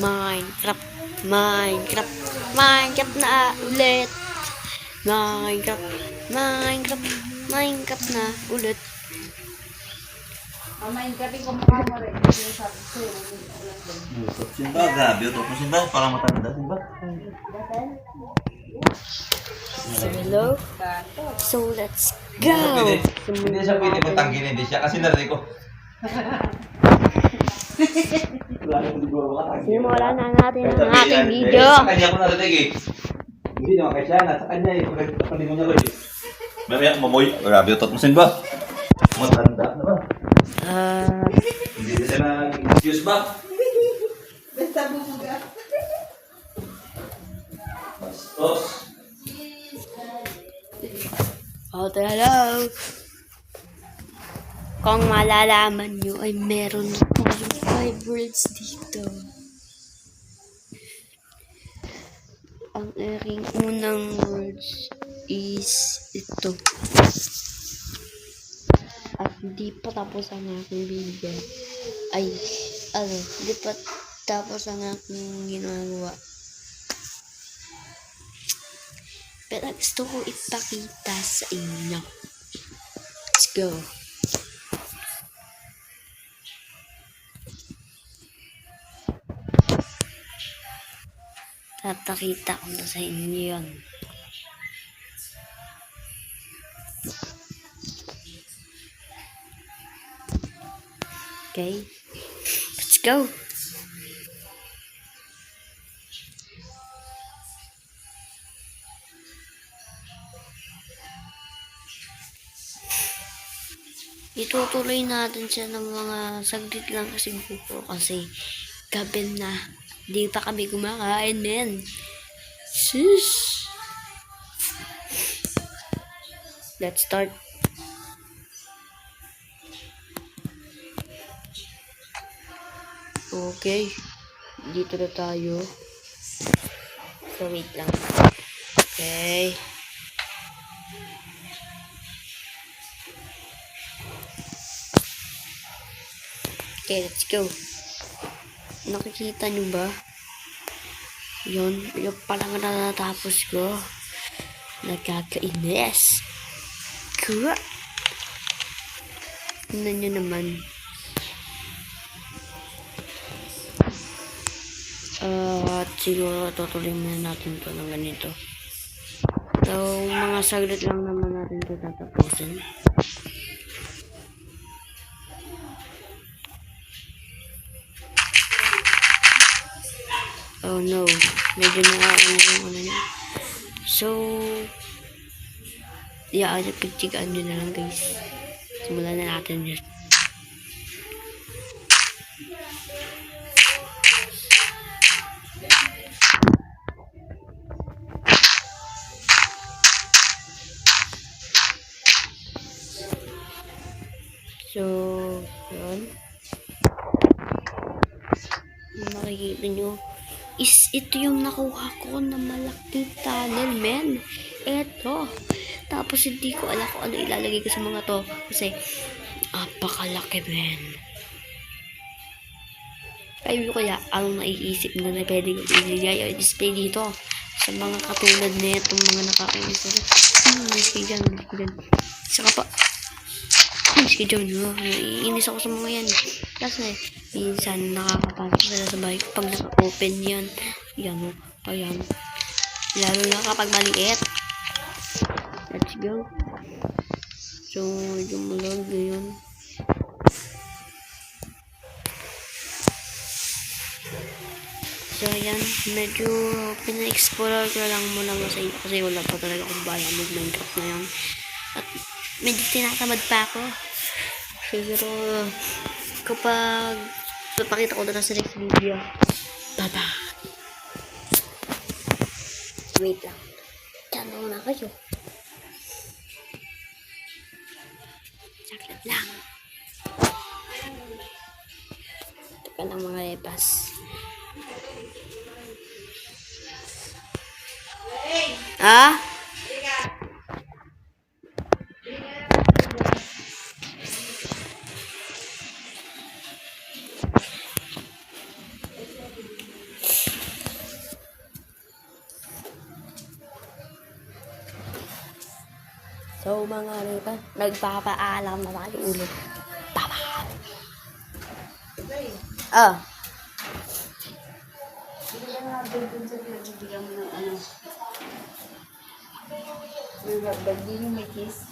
Minecraft, Minecraft, Minecraft na ulit. Minecraft, Minecraft, Minecraft na ulit. Utot simba, grabe utot mo simba, parang matanda simba. So, hello. So, let's go. Hindi, hindi siya pwede mo tanggihin, hindi siya, kasi narinig ko. Wala na natin ang ating video. eh, Sa kanya ko narinig eh. Hindi naman kay Shana, sa kanya eh. Pag pagpalingon niya ko eh. Mamaya, mamoy. Grabe utot mo simba. Matanda na ba? Ah, Hindi na siya nag-excuse ba? Basta bumuga. Bastos. oh, hello. Kung malalaman nyo ay meron tayong five words dito. Ang aking unang words is ito. At hindi pa tapos ang aking video. Ay, ano, hindi pa tapos ang aking ginagawa. Pero gusto ko ipakita sa inyo. Let's go. Papakita ko na sa inyo yun. Okay. Let's go. Itutuloy natin siya ng mga saglit lang siguro kasi gabi na. Di pa kami kumakain, men. Sus. Let's start. Okay. Dito na tayo. So, wait lang. Okay. Okay, let's go. Nakikita nyo ba? Yun, yun pala natatapos ko. Nagkakainis. Kuha. Tingnan nyo naman. Ah, at siguro tutuloy na natin to ng ganito. So, mga saglit lang naman natin to tatapusin. Oh no, medyo na ano yung ano niya. So, yeah, ano, pagtigaan nyo na lang guys. Simulan na natin yun. So, yun. Makikita nyo, is ito yung nakuha ko na malaking tunnel, men. Eto. Tapos hindi ko alam kung ano ilalagay ko sa mga to. Kasi, apakalaki, men. Kayo kaya, ang naiisip na na pwede ko ilagay o display dito sa mga katulad netong mga nakakainis na. Hmm, miski dyan. Saka pa, miski dyan, oh, naiinis ako sa mga yan. Kasi, minsan nakakapasok sila sa bahay pag naka-open yan. Yan, oh, ayan. Lalo na kapag maliit. Let's go. So, yung malog yun. So, ayan. Medyo pina-explore ko lang muna kasi, kasi wala pa talaga akong bayan ng Minecraft na yan. At medyo tinatamad pa ako. Siguro, kapag papakita ko na sa next video. Bye-bye. Wait lang. Diyan muna kayo. Saglit lang. Teka lang mga lepas. Ah? So mga ripa, nagpapaalam na tayo ulit. Bye-bye! Ah, ka bibigyan mo ng ano. Yun yung may kiss.